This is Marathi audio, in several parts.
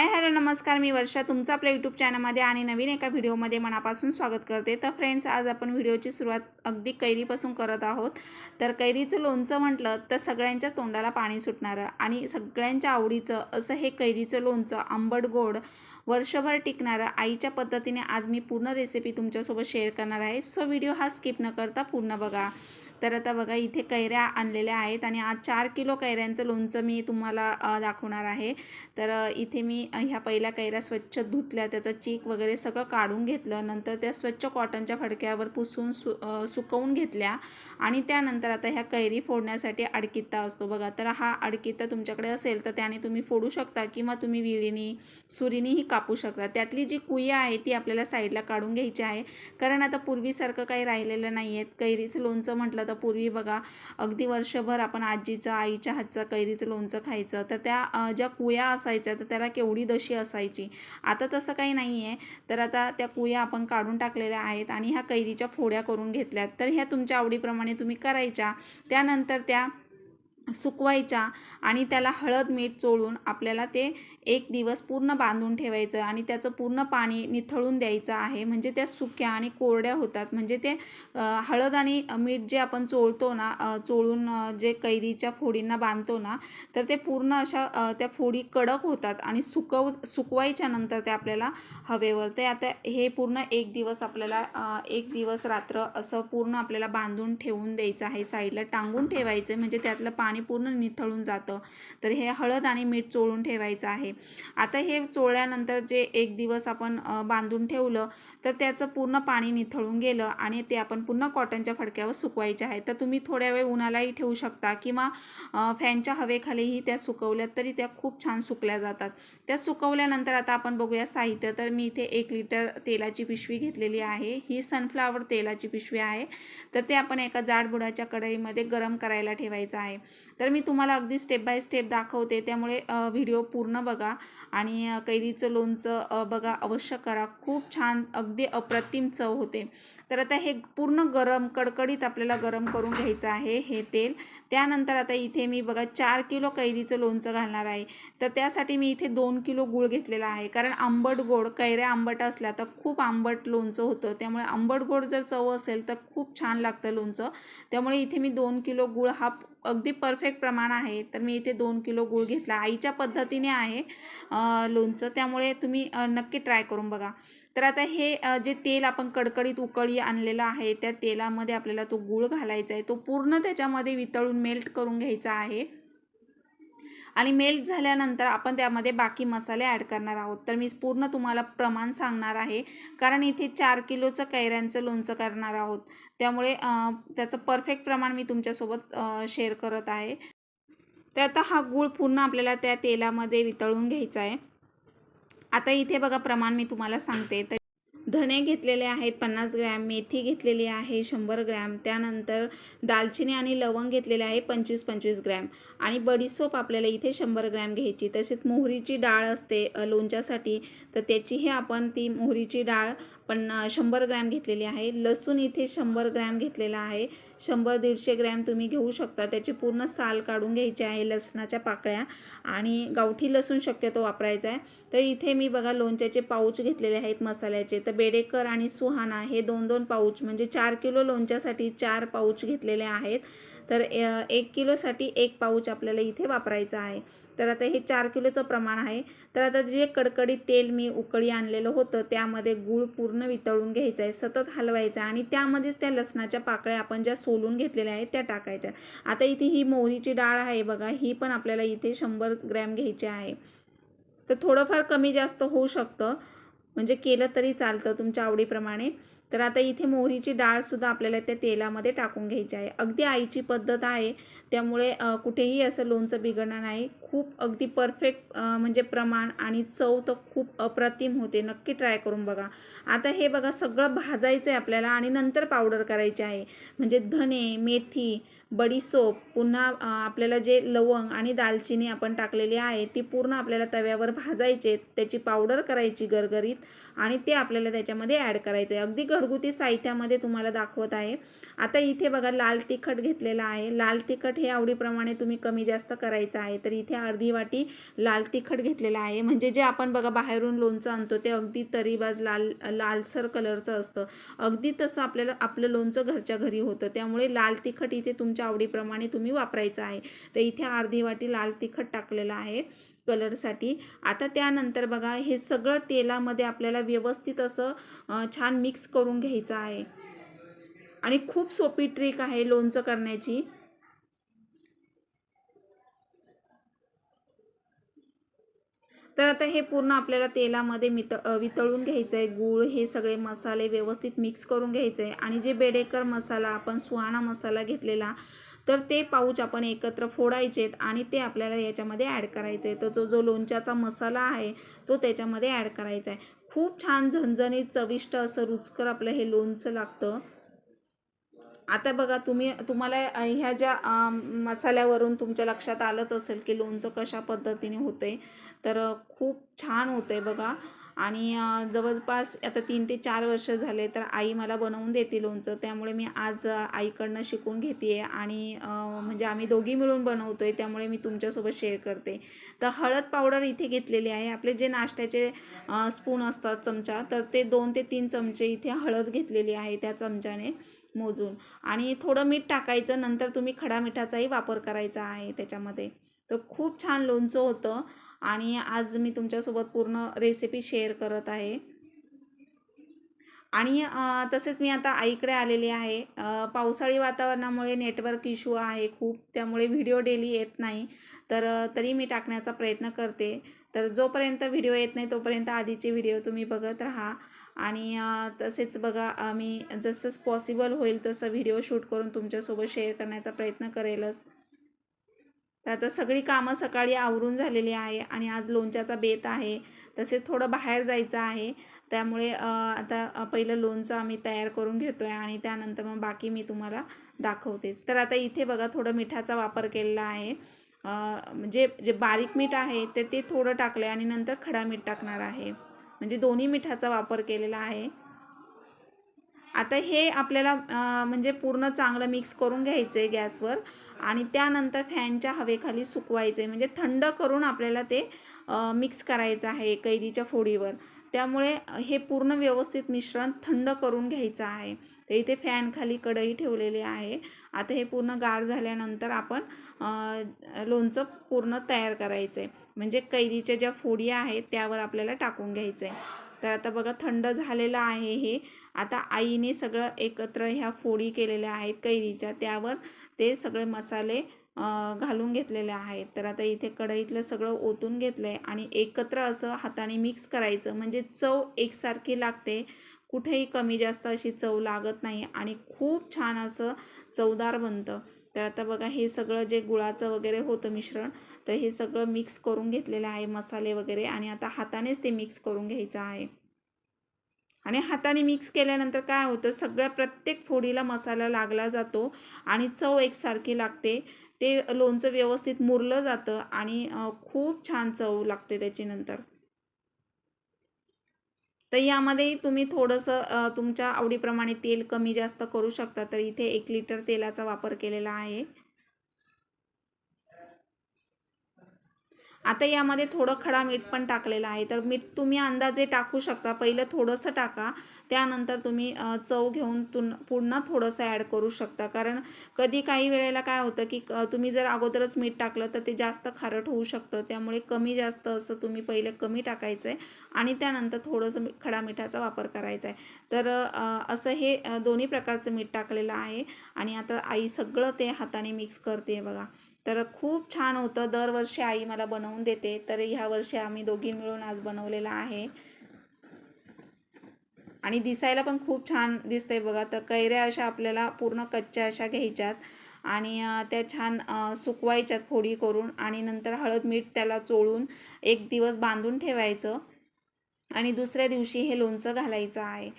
हाय हॅलो नमस्कार. मी वर्षा तुमचं आपल्या यूट्यूब चॅनलमध्ये आणि नवीन एका व्हिडिओमध्ये मनापासून स्वागत करते. तर फ्रेंड्स आज आपण व्हिडिओची सुरुवात अगदी कैरीपासून करत आहोत. तर कैरीचं लोणचं म्हटलं तर सगळ्यांच्या तोंडाला पाणी सुटणारं आणि सगळ्यांच्या आवडीचं असं हे कैरीचं लोणचं आंबट गोड वर्षभर टिकणारं आईच्या पद्धतीने आज मी पूर्ण रेसिपी तुमच्यासोबत शेअर करणार आहे. सो व्हिडिओ हा स्किप न करता पूर्ण बघा. तर आता बघा इथे कैऱ्या आणलेल्या आहेत आणि आज चार किलो कैऱ्यांचं लोणचं मी तुम्हाला दाखवणार आहे. तर इथे मी ह्या पहिल्या कैऱ्या स्वच्छ धुतल्या त्याचं चीक वगैरे सगळं काढून घेतलं नंतर त्या स्वच्छ कॉटनच्या फडक्यावर पुसून सु सुकवून घेतल्या आणि त्यानंतर आता ह्या कैरी फोडण्यासाठी अडकित्ता असतो बघा. तर हा अडकित्ता तुमच्याकडे असेल तर त्याने तुम्ही फोडू शकता किंवा तुम्ही विळीनी सुरीनीही कापू शकता. त्यातली जी कुया आहे ती आपल्याला साईडला काढून घ्यायची आहे. कारण आता पूर्वीसारखं काही राहिलेलं नाही आहेत कैरीचं लोणचं म्हटलं तर पूर्वी बघा अगदी वर्षभर आपण आजीचं आईच्या हातचं कैरीचं लोणचं खायचं. तर त्या ज्या कुया असायच्या तर त्याला केवढी दशी असायची. आता तसं काही नाही आहे तर आता त्या कुया आपण काढून टाकलेल्या आहेत आणि ह्या कैरीच्या फोड्या करून घेतल्यात. तर ह्या तुमच्या आवडीप्रमाणे तुम्ही करायच्या. त्यानंतर त्या सुकवायच्या आणि त्याला हळद मीठ चोळून आपल्याला ते एक दिवस पूर्ण बांधून ठेवायचं आणि त्याचं पूर्ण पाणी निथळून द्यायचं आहे. म्हणजे त्या सुक्या आणि कोरड्या होतात. म्हणजे ते हळद आणि मीठ जे आपण चोळतो ना चोळून जे कैरीच्या फोडींना बांधतो ना तर ते पूर्ण अशा त्या फोडी कडक होतात आणि सुकव सुकवायच्या नंतर ते आपल्याला हवेवर ते आता हे पूर्ण एक दिवस आपल्याला एक दिवस रात्र असं पूर्ण आपल्याला बांधून ठेवून द्यायचं आहे. साईडला टांगून ठेवायचं म्हणजे त्यातलं पाणी पूर्ण निथळून जातं. तर हे हळद आणि मीठ चोळून ठेवायचं आहे. आता हे चोळल्यानंतर जे एक दिवस आपण बांधून ठेवलं तर त्याचं पूर्ण पाणी निथळून गेलं आणि ते आपण पुन्हा कॉटनच्या फडक्यावर सुकवायचे आहे. तर तुम्ही थोड्या वेळ उन्हालाही ठेवू शकता किंवा फॅनच्या हवेखालीही त्या सुकवल्या तरी त्या खूप छान सुकल्या जातात. त्या सुकवल्यानंतर आता आपण बघूया साहित्य. तर मी इथे एक लिटर तेलाची पिशवी घेतलेली आहे. ही सनफ्लावर तेलाची पिशवी आहे. तर ते आपण एका जाडबुडाच्या कढईमध्ये गरम करायला ठेवायचं आहे. तर मी तुम्हाला अगदी स्टेप बाय स्टेप दाखवते. त्यामुळे व्हिडिओ पूर्ण बघा आणि कैरीचं लोणचं बघा अवश्य करा. खूप छान अगदी अप्रतिम चव होते. तर आता हे पूर्ण गरम कडकडीत आपल्याला गरम करून घ्यायचं आहे हे तेल. त्यानंतर आता इथे मी बघा चार किलो कैरीचं लोणचं घालणार आहे. तर त्यासाठी मी इथे दोन किलो गूळ घेतलेला आहे. कारण आंबट गोड कैऱ्या आंबट असल्या तर खूप आंबट लोणचं होतं. त्यामुळे आंबट गोड जर चव असेल तर खूप छान लागतं लोणचं. त्यामुळे इथे मी दोन किलो गूळ हा अगदी परफेक्ट प्रमाण आहे. तर मी इथे दोन किलो गूळ घेतला. आईच्या पद्धतीने आहे लोणचं. त्यामुळे तुम्ही नक्की ट्राय करून बघा. तर आता हे जे तेल आपण कडकडीत उकळी आणलेलं आहे त्या तेलामध्ये आपल्याला तो गूळ घालायचा आहे. तो पूर्ण त्याच्यामध्ये वितळून मेल्ट करून घ्यायचा आहे. आणि मेल्ट झाल्यानंतर आपण त्यामध्ये बाकी मसाले ॲड करणार आहोत. तर मी पूर्ण तुम्हाला प्रमाण सांगणार आहे. कारण इथे चार किलोचं कैऱ्यांचं लोणचं करणार आहोत. त्यामुळे त्याचं परफेक्ट प्रमाण मी तुमच्यासोबत शेअर करत आहे. तर आता हा गूळ पूर्ण आपल्याला त्या तेलामध्ये वितळून घ्यायचा आहे. आता इथे बघा प्रमाण मी तुम्हाला सांगते. तर धने घेतलेले आहेत पन्नास ग्रॅम मेथी घेतलेली आहे शंभर ग्रॅम त्यानंतर दालचिनी आणि लवंग घेतलेले आहे पंचवीस पंचवीस ग्रॅम. आणि बडीसोप आपल्याला इथे शंभर ग्रॅम घ्यायची. तसेच मोहरीची डाळ असते लोणच्यासाठी तर त्याचीही आपण ती मोहरीची डाळ पण शंभर ग्रॅम घेतलेली आहे. लसूण इथे शंभर ग्रॅम घेतलेला आहे. शंभर दीडशे ग्रॅम तुम्ही घेऊ शकता. त्याची पूर्ण साल काढून घ्यायची आहे लसणाच्या पाकळ्या आणि गावठी लसूण शक्यतो वापरायचा आहे. तर इथे मी बघा लोणच्याचे पाऊच घेतलेले आहेत मसाल्याचे. तर बेडेकर आणि सुहाना हे दोन दोन पाऊच म्हणजे चार किलो लोणच्यासाठी चार पाऊच घेतलेले आहेत. तर एक किलोसाठी एक पाऊच आपल्याला इथे वापरायचं आहे. तर आता हे चार किलोचं प्रमाण आहे. तर आता जे कडकडीत तेल मी उकळी आणलेलं होतं त्यामध्ये गूळ पूर्ण वितळून घ्यायचं आहे सतत हलवायचं आणि त्यामध्येच त्या लसणाच्या पाकळ्या आपण ज्या सोलून घेतलेल्या आहेत त्या टाकायच्या. आता इथे ही मोहरीची डाळ आहे बघा ही पण आपल्याला इथे शंभर ग्रॅम घ्यायची आहे. तर थोडंफार कमी जास्त होऊ शकतं. म्हणजे केलं तरी चालतं तुमच्या आवडीप्रमाणे. तर आता इथे मोहरीची डाळसुद्धा आपल्याला त्या तेलामध्ये टाकून घ्यायची आहे. अगदी आईची पद्धत आहे. त्यामुळे कुठेही असं लोणचं बिघडणार नाही. खूप अगदी परफेक्ट म्हणजे प्रमाण आणि चव तर खूप अप्रतिम होते. नक्की ट्राय करून बघा. आता हे बघा सगळं भाजायचं आहे आपल्याला आणि नंतर पावडर करायची आहे. म्हणजे धने मेथी बडीसोप पुन्हा आपल्याला जे लवंग आणि दालचिनी आपण टाकलेली आहे ती पूर्ण आपल्याला तव्यावर भाजायचे. त्याची पावडर करायची गरगरीत आणि ते आपल्याला त्याच्यामध्ये ॲड करायचं आहे अगदी घरगुती साहित्यामध्ये तुम्हाला दाखवत आहे. आता इथे बघा लाल तिखट घेतलेलं आहे. लाल तिखट हे आवडीप्रमाणे तुम्ही कमी जास्त करायचं आहे. तर इथे अर्धी वाटी लाल तिखट घेतलेलं आहे. म्हणजे जे आपण बघा बाहेरून लोणचं आणतो ते अगदी तरीबाज लाल लालसर कलरचं असतं. अगदी तसं आपल्याला आपलं लोणचं घरच्या घरी होतं. त्यामुळे लाल तिखट इथे तुमच्या आवडीप्रमाणे तुम्ही वापरायचं आहे. तर इथे अर्धी वाटी लाल तिखट टाकलेलं आहे कलरसाठी आता त्यानंतर बघा हे सगळं तेलामध्ये आपल्याला व्यवस्थित असं छान मिक्स करून घ्यायचं आहे. आणि खूप सोपी ट्रिक आहे लोणचं करण्याची. तर आता हे पूर्ण आपल्याला तेलामध्ये मित वितळून घ्यायचं आहे गूळ हे सगळे मसाले व्यवस्थित मिक्स करून घ्यायचे आहे आणि जे बेडेकर मसाला आपण सुहाणा मसाला घेतलेला तर ते पाऊच आपण एकत्र फोडायचे आहेत आणि ते आपल्याला याच्यामध्ये ॲड करायचे आहे तर तो जो लोणच्याचा मसाला आहे तो त्याच्यामध्ये ॲड करायचा आहे खूप छान झणझणीत चविष्ट असं रुचकर आपलं हे लोणचं लागतं. आता बघा तुम्ही तुम्हाला ह्या ज्या मसाल्यावरून तुमच्या लक्षात आलंच असेल की लोणचं कशा पद्धतीने होते तर खूप छान होतं आहे बघा. आणि जवळपास आता तीन ते चार वर्ष झाले तर आई मला बनवून देते लोणचं. त्यामुळे मी आज आईकडनं शिकून घेते आहे आणि म्हणजे आम्ही दोघी मिळून बनवतो आहे त्यामुळे मी तुमच्यासोबत शेअर करते. तर हळद पावडर इथे घेतलेली आहे. आपले जे नाश्त्याचे स्पून असतात चमचा तर ते दोन ते तीन चमचे इथे हळद घेतलेली आहे त्या चमच्याने मोजून. आणि थोडं मीठ टाकायचं नंतर तुम्ही खडा मिठाचाही वापर करायचा आहे त्याच्यामध्ये. तर खूप छान लोणचं होतं. आणि आज मी तुमच्यासोबत पूर्ण रेसिपी शेअर करत आहे. आणि तसेच मी आता आईकडे आलेली आहे. पावसाळी वातावरणामुळे नेटवर्क इश्यू आहे खूप. त्यामुळे व्हिडिओ डेली येत नाही. तर तरी मी टाकण्याचा प्रयत्न करते. तर जोपर्यंत व्हिडिओ येत नाही तोपर्यंत आधीचे व्हिडिओ तुम्ही बघत राहा. आणि तसेच बघा मी जसंच पॉसिबल होईल तसं व्हिडिओ शूट करून तुमच्यासोबत शेअर करण्याचा प्रयत्न करेलच. तर आता सगळी कामं सकाळी आवरून झालेली आहे आणि आज लोणच्याचा बेत आहे. तसेच थोडं बाहेर जायचं आहे. त्यामुळे आता पहिलं लोणचं आम्ही तयार करून घेतो आहे आणि त्यानंतर मग बाकी मी तुम्हाला दाखवतेच. तर आता इथे बघा थोडं मिठाचा वापर केलेला आहे. म्हणजे जे बारीक मीठ आहे ते ते थोडं टाकलं आहे आणि नंतर खडा मीठ टाकणार आहे. म्हणजे दोन्ही मिठाचा वापर केलेला आहे. आता हे आपल्याला म्हणजे पूर्ण चांगलं मिक्स करून घ्यायचं आहे गॅसवर आणि त्यानंतर फॅनच्या हवेखाली सुकवायचं आहे म्हणजे थंड करून आपल्याला ते मिक्स करायचं आहे कैरीच्या फोडीवर. त्यामुळे हे पूर्ण व्यवस्थित मिश्रण थंड करून घ्यायचं आहे. तर इथे फॅनखाली कढई ठेवलेली आहे. आता हे पूर्ण गार झाल्यानंतर आपण लोणचं पूर्ण तयार करायचं आहे म्हणजे कैरीच्या ज्या फोडी आहेत त्यावर आपल्याला टाकून घ्यायचं आहे तर आता बघा थंड झालेलं आहे हे. आता आईने सगळं एकत्र ह्या फोडी केलेल्या आहेत कैरीच्या. त्यावर ते सगळे मसाले घालून घेतलेले आहेत. तर आता इथे कढईतलं सगळं ओतून घेतलं आहे आणि एकत्र असं हाताने मिक्स करायचं. म्हणजे चव एकसारखी लागते. कुठेही कमी जास्त अशी चव लागत नाही आणि खूप छान असं चवदार बनतं. तर आता बघा हे सगळं जे गुळाचं वगैरे होतं मिश्रण तर हे सगळं मिक्स करून घेतलेलं आहे मसाले वगैरे आणि आता हातानेच ते मिक्स करून घ्यायचं आहे. आणि हाताने मिक्स केल्यानंतर काय होतं सगळ्या प्रत्येक फोडीला मसाला लागला जातो आणि चव एकसारखी लागते. ते लोणचं व्यवस्थित मुरलं जातं आणि खूप छान चव लागते त्याची नंतर तर यामध्ये तुम्ही थोडंसं तुमच्या आवडीप्रमाणे तेल कमी जास्त करू शकता. तर इथे एक लिटर तेलाचा वापर केलेला आहे. आता यामध्ये थोडं खडा मीठ पण टाकलेलं आहे. तर मीठ तुम्ही अंदाजे टाकू शकता. पहिलं थोडंसं टाका. त्यानंतर तुम्ही चव घेऊन तुन पुन्हा थोडंसं ॲड करू शकता. कारण कधी काही वेळेला काय होतं की क- तुम्ही जर अगोदरच मीठ टाकलं तर ते जास्त खारट होऊ शकतं. त्यामुळे कमी जास्त असं तुम्ही पहिले कमी टाकायचं आहे आणि त्यानंतर थोडंसं मी- खडा मिठाचा वापर करायचा आहे तर असं हे दोन्ही प्रकारचं मीठ टाकलेलं आहे आणि आता आई सगळं ते हाताने मिक्स करते बघा. तर खूप छान होतं. दरवर्षी आई मला बनवून देते. तर ह्या वर्षी आम्ही दोघी मिळून आज बनवलेलं आहे. आणि दिसायला पण खूप छान दिसतंय बघा. तर कैऱ्या अशा आपल्याला पूर्ण कच्च्या अशा घ्यायच्यात. आणि त्या छान सुकवायच्यात फोडी करून आणि नंतर हळद मीठ त्याला चोळून एक दिवस बांधून ठेवायचं. आणि दुसऱ्या दिवशी हे लोणचं घालायचं आहे.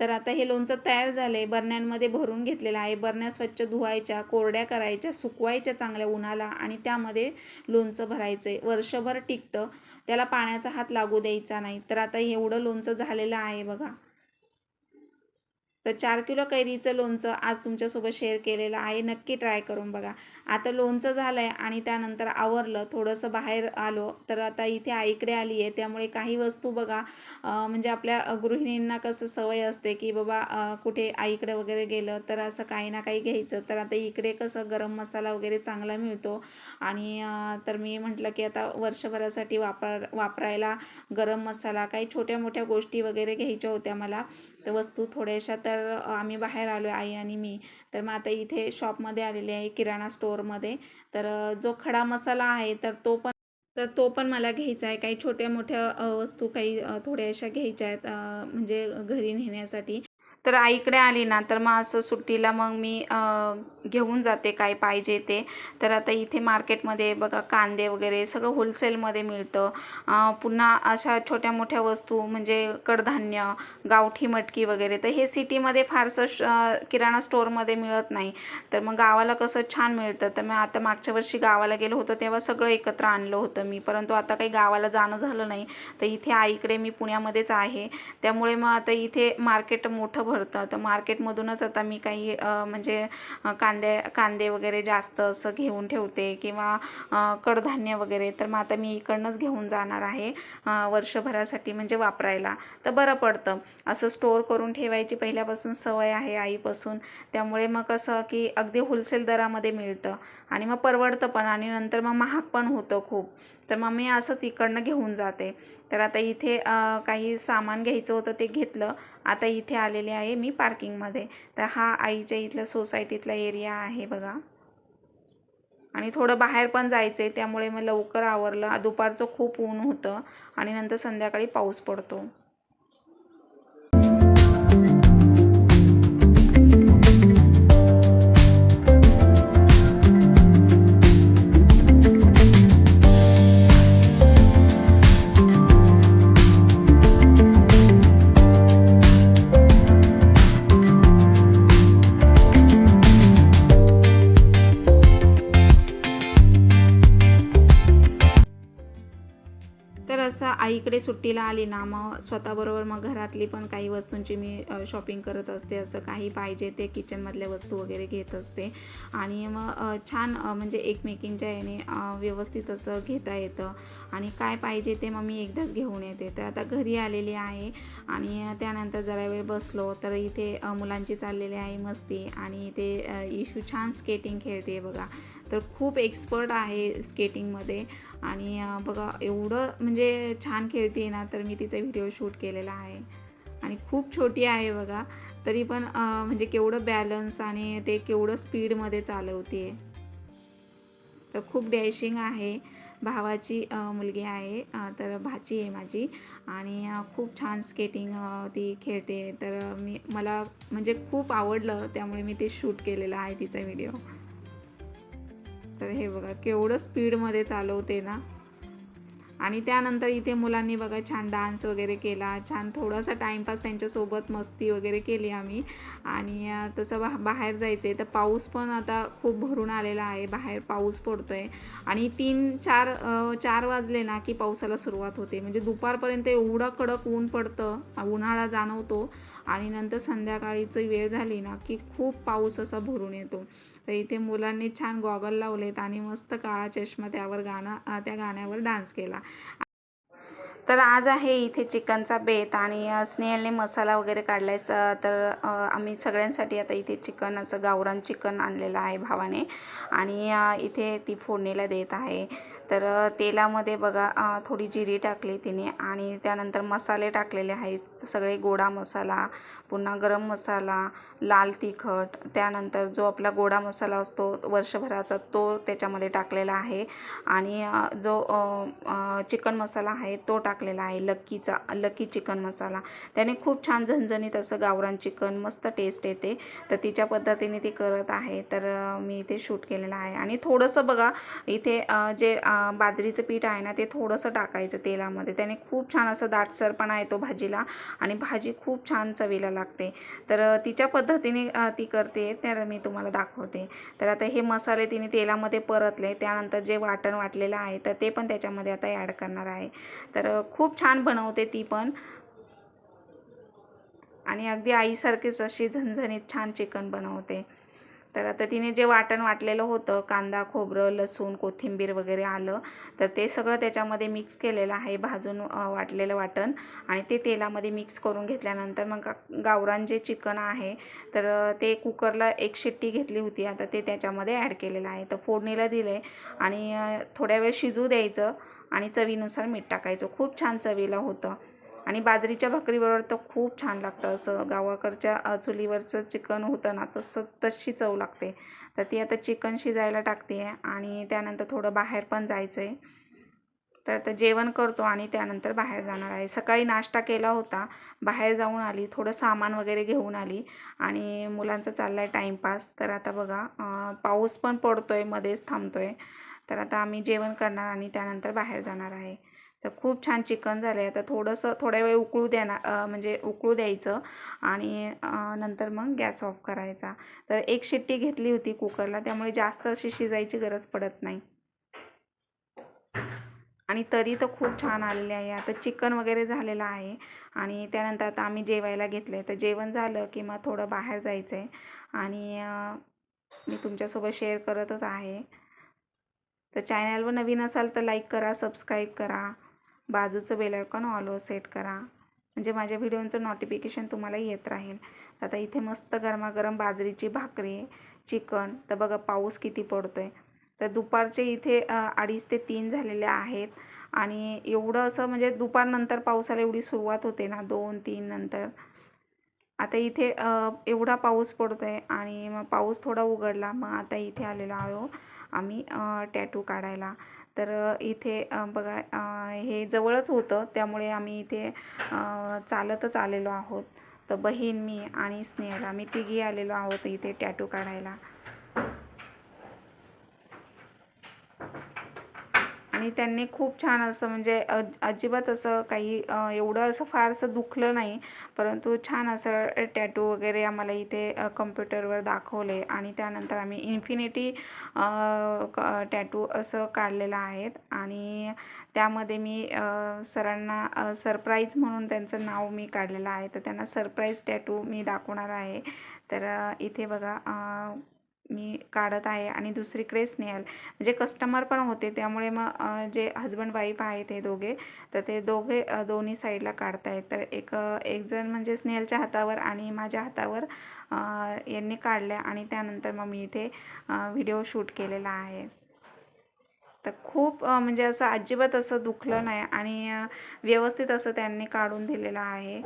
तर आता हे लोणचं तयार झालं आहे बरण्यांमध्ये भरून घेतलेलं आहे. बरण्या स्वच्छ धुवायच्या कोरड्या करायच्या सुकवायच्या चांगल्या उन्हाला आणि त्यामध्ये लोणचं भरायचं आहे वर्षभर टिकतं. त्याला पाण्याचा हात लागू द्यायचा नाही. तर आता एवढं लोणचं झालेलं आहे बघा. तर चार किलो कैरीचं लोणचं आज तुमच्यासोबत शेअर केलेलं आहे. नक्की ट्राय करून बघा. आता लोणचं झालं आहे आणि त्यानंतर आवरलं. थोडंसं बाहेर आलो तर आता इथे आईकडे आली आहे. त्यामुळे काही वस्तू बघा. म्हणजे आपल्या गृहिणींना कसं सवय असते की बाबा कुठे आईकडे वगैरे गेलं तर असं काही ना काही घ्यायचं. तर आता इकडे कसं गरम मसाला वगैरे चांगला मिळतो. आणि तर मी म्हटलं की आता वर्षभरासाठी वापर वापरायला गरम मसाला काही छोट्या मोठ्या गोष्टी वगैरे घ्यायच्या होत्या मला. तर वस्तू थोड्याशा तर आम्ही बाहेर आलो आई आणि मी. तर मग आता इथे शॉपमध्ये आलेले आहे किराणा स्टोअरमध्ये तर जो खडा मसाला आहे तर तो पण तर तो पण मला घ्यायचा आहे. काही छोट्या मोठ्या वस्तू काही थोड्याशा घ्यायच्या आहेत म्हणजे घरी नेण्यासाठी. तर आईकडे आली ना तर मग असं सुट्टीला मग मी घेऊन जाते काय पाहिजे ते. तर आता इथे मार्केटमध्ये बघा कांदे वगैरे सगळं होलसेलमध्ये मिळतं. पुन्हा अशा छोट्या मोठ्या वस्तू म्हणजे कडधान्य गावठी मटकी वगैरे. तर हे सिटीमध्ये फारसं श किराणा स्टोअरमध्ये मिळत नाही. तर मग गावाला कसं छान मिळतं. तर मग आता मागच्या वर्षी गावाला गेलो होतो तेव्हा सगळं एकत्र आणलं होतं मी. परंतु आता काही गावाला जाणं झालं नाही. तर इथे आईकडे मी पुण्यामध्येच आहे. त्यामुळे मग आता इथे मार्केट मोठं भरतं तर मार्केटमधूनच आता मी काही म्हणजे कांदे कांदे वगैरे जास्त असं घेऊन ठेवते किंवा कडधान्य वगैरे तर मग आता मी इकडनंच घेऊन जाणार आहे वर्षभरासाठी म्हणजे वापरायला. तर बरं पडतं. असं स्टोअर करून ठेवायची पहिल्यापासून सवय आहे आईपासून. त्यामुळे मग कसं की अगदी होलसेल दरामध्ये मिळतं. आणि मग परवडतं पण आणि नंतर मग महाग पण होतं खूप. तर मग मी असंच इकडनं घेऊन जाते. तर आता इथे काही सामान घ्यायचं होतं ते घेतलं. आता इथे आलेले आहे मी पार्किंगमध्ये. तर हा आईच्या इथल्या सोसायटीतला एरिया आहे बघा. आणि थोडं बाहेर पण जायचं आहे त्यामुळे मग लवकर आवरलं. दुपारचं खूप ऊन होतं आणि नंतर संध्याकाळी पाऊस पडतो. सुट्टीला आली ना मग स्वतःबरोबर मग घरातली पण काही वस्तूंची मी शॉपिंग करत असते असं काही पाहिजे ते किचनमधल्या वस्तू वगैरे घेत असते. आणि मग छान म्हणजे एकमेकींच्या याने व्यवस्थित असं घेता येतं. आणि काय पाहिजे ते मग मी एकदाच घेऊन येते. तर आता घरी आलेली आहे आणि त्यानंतर जरा वेळ बसलो तर इथे मुलांची चाललेली आहे मस्ती आणि इथे इशू छान स्केटिंग खेळते बघा. तर खूप एक्सपर्ट आहे स्केटिंगमध्ये आणि बघा एवढं म्हणजे छान खेळते ना तर मी तिचा व्हिडिओ शूट केलेला आहे. आणि खूप छोटी आहे बघा तरी पण म्हणजे केवढं बॅलन्स आणि ते केवढं स्पीडमध्ये चालवते. तर खूप डॅशिंग आहे. भावाची मुलगी आहे तर भाची आहे माझी. आणि खूप छान स्केटिंग ती खेळते. तर मी मला म्हणजे खूप आवडलं त्यामुळे मी ते शूट केलेलं आहे तिचा व्हिडिओ तर हे बघा केवढं स्पीडमध्ये चालवते ना. आणि त्यानंतर इथे मुलांनी बघा छान डान्स वगैरे केला छान थोडासा टाईमपास त्यांच्यासोबत मस्ती वगैरे केली आम्ही. आणि तसं बा बाहेर जायचं आहे तर पाऊस पण आता खूप भरून आलेला आहे बाहेर पाऊस पडतो आहे आणि तीन चार चार वाजले ना की पावसाला सुरुवात होते. म्हणजे दुपारपर्यंत एवढं कडक ऊन पडतं उन्हाळा जाणवतो. आणि नंतर संध्याकाळीचं वेळ झाली ना की खूप पाऊस असा भरून येतो. तर इथे मुलांनी छान गॉगल लावलेत आणि मस्त काळा चष्मा त्यावर गाणं त्या गाण्यावर डान्स केला. तर आज आहे इथे चिकनचा बेत आणि स्नेहलने मसाला वगैरे काढलाय. तर आम्ही सगळ्यांसाठी आता इथे चिकन असं गावरान चिकन आणलेलं आहे भावाने. आणि इथे ती फोडणीला देत आहे. तर तेलामध्ये बघा थोडी जिरी टाकली तिने आणि त्यानंतर मसाले टाकलेले आहेत. सगळे गोडा मसाला पुन्हा गरम मसाला लाल तिखट त्यानंतर जो आपला गोडा मसाला असतो वर्षभराचा तो त्याच्यामध्ये टाकलेला आहे. आणि जो चिकन मसाला आहे तो टाकलेला आहे लक्कीचा लकी चिकन मसाला. त्याने खूप छान झणझणीत असं गावरान चिकन मस्त टेस्ट येते. तर तिच्या पद्धतीने ती करत आहे. तर मी इथे शूट केलेलं आहे. आणि थोडंसं बघा इथे जे बाजरीचं पीठ आहे ना ते थोडंसं टाकायचं तेलामध्ये. त्याने खूप छान असं दाटसरपणा येतो भाजीला. आणि भाजी खूप छान चवीला लागते. तर तिच्या पद्धतीने ती करते तर मी तुम्हाला दाखवते. तर आता हे मसाले तिने तेलामध्ये परतले त्यानंतर जे वाटण वाटलेलं आहे तर ते पण त्याच्यामध्ये आता ॲड करणार आहे. तर खूप छान बनवते ती पण. आणि अगदी आईसारखीच अशी झणझणीत छान चिकन बनवते. तर आता तिने जे वाटण वाटलेलं होतं कांदा खोबरं लसूण कोथिंबीर वगैरे आलं तर ते सगळं त्याच्यामध्ये मिक्स केलेलं आहे भाजून वाटलेलं वाटण आणि ते तेलामध्ये मिक्स करून घेतल्यानंतर मग गावरान जे चिकन आहे तर ते कुकरला एक शिट्टी घेतली होती आता ते त्याच्यामध्ये ॲड केलेलं आहे. तर फोडणीला दिले आणि थोड्या वेळ शिजू द्यायचं आणि चवीनुसार मीठ टाकायचं. खूप छान चवीला होतं. आणि बाजरीच्या भाकरीबरोबर तर खूप छान लागतं असं. गावाकडच्या चुलीवरचं चिकन होतं ना तसं तशी चव लागते. तर ती आता चिकन शिजायला टाकते आहे आणि त्यानंतर थोडं बाहेर पण जायचं आहे तर आता जेवण करतो आणि त्यानंतर बाहेर जाणार आहे. सकाळी नाश्ता केला होता. बाहेर जाऊन आली थोडं सामान वगैरे घेऊन आली आणि मुलांचा चालला आहे टाईमपास तर आता बघा पाऊस पण पडतो आहे मध्येच थांबतो आहे तर आता आम्ही जेवण करणार आणि त्यानंतर बाहेर जाणार आहे. तर खूप छान चिकन झालं आहे आता थोडंसं थोड्या वेळ उकळू देणार म्हणजे उकळू द्यायचं आणि नंतर मग गॅस ऑफ करायचा. तर एक शिट्टी घेतली होती कुकरला त्यामुळे जास्त अशी शिजायची गरज पडत नाही. आणि तरी तर खूप छान आलेले आहे. आता चिकन वगैरे झालेलं आहे आणि त्यानंतर आता आम्ही जेवायला घेतलं आहे तर जेवण झालं की मग थोडं बाहेर जायचं आहे आणि मी तुमच्यासोबत शेअर करतच आहे. तर चॅनलवर नवीन असाल तर लाईक करा सबस्क्राईब करा. बाजूचं बेलायकॉन ऑलवर सेट करा. म्हणजे माझ्या व्हिडिओचं नोटिफिकेशन तुम्हाला येत राहील. तर आता इथे मस्त गरमागरम बाजरीची भाकरी चिकन तर बघा पाऊस किती पडतो आहे तर दुपारचे इथे अडीच ते तीन झालेले आहेत. आणि एवढं असं म्हणजे दुपारनंतर पावसाला एवढी सुरुवात होते ना दोन तीन नंतर. आता इथे एवढा पाऊस पडतो आहे आणि मग पाऊस थोडा उघडला मग आता इथे आलेलो आहो आम्ही टॅटू काढायला. तर इथे बघा हे जवळच होतं. त्यामुळे आम्ही इथे चालतच आलेलो आहोत. तर बहीण मी आणि स्नेहला आम्ही तिघी आलेलो आहोत इथे टॅटू काढायला. आणि त्यांनी खूप छान असं म्हणजे अज अजिबात असं काही एवढं असं फारसं दुखलं नाही. परंतु छान असं टॅटू वगैरे आम्हाला इथे कम्प्युटरवर दाखवले. आणि त्यानंतर आम्ही इन्फिनिटी टॅटू असं काढलेलं आहेत. आणि त्यामध्ये मी सरांना सरप्राईज म्हणून त्यांचं नाव मी काढलेलं आहे. तर त्यांना सरप्राईज टॅटू मी दाखवणार आहे. तर इथे बघा काढत आहे आणि दुसरीकडे स्नेहल. म्हणजे कस्टमर पण होते त्यामुळे मग जे हजबंड वाईफ आहेत हे दोघे तर ते दोघे दोन्ही साईडला काढतायत तर एक अ, एक जण म्हणजे स्नेहलच्या हातावर आणि माझ्या हातावर यांनी काढल्या आणि त्यानंतर मग मी इथे व्हिडिओ शूट केलेला आहे. तर खूप म्हणजे असं अजिबात असं दुखलं नाही आणि व्यवस्थित असं त्यांनी काढून दिलेलं आहे.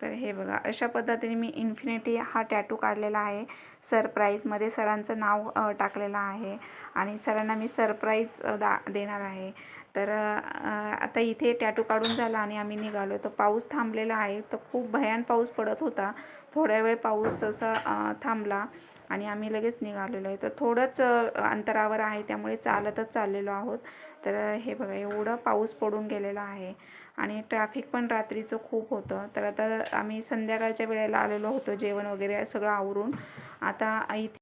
तर हे बघा अशा पद्धतीने मी इन्फिनिटी हा टॅटू काढलेला आहे. सरप्राईजमध्ये सरांचं नाव टाकलेलं आहे आणि सरांना मी सरप्राईज दा देणार आहे. तर आता इथे टॅटू काढून झाला आणि आम्ही निघालो. तर पाऊस थांबलेला आहे. तर खूप भयान पाऊस पडत होता. थोड्या वेळ पाऊस असा थांबला आणि आम्ही लगेच निघालेलो आहे. तर थोडंच अंतरावर आहे त्यामुळे चालतच चाललेलो आहोत. तर हे बघा एवढं पाऊस पडून गेलेला आहे. आणि ट्रॅफिक पण रात्रीचं खूप होतं. तर आता आम्ही संध्याकाळच्या वेळेला आलेलो होतो जेवण वगैरे सगळं आवरून. आता इथे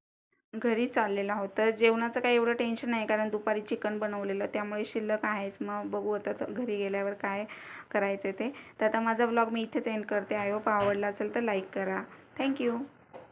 घरी चाललेलं आहोत. जेवणाचं काही एवढं टेन्शन नाही कारण दुपारी चिकन बनवलेलं त्यामुळे शिल्लक आहेच. मग बघू आता घरी गेल्यावर काय करायचं ते. तर आता माझा ब्लॉग मी इथेच एंड करते. आय होप आवडला असेल तर लाईक करा. थँक्यू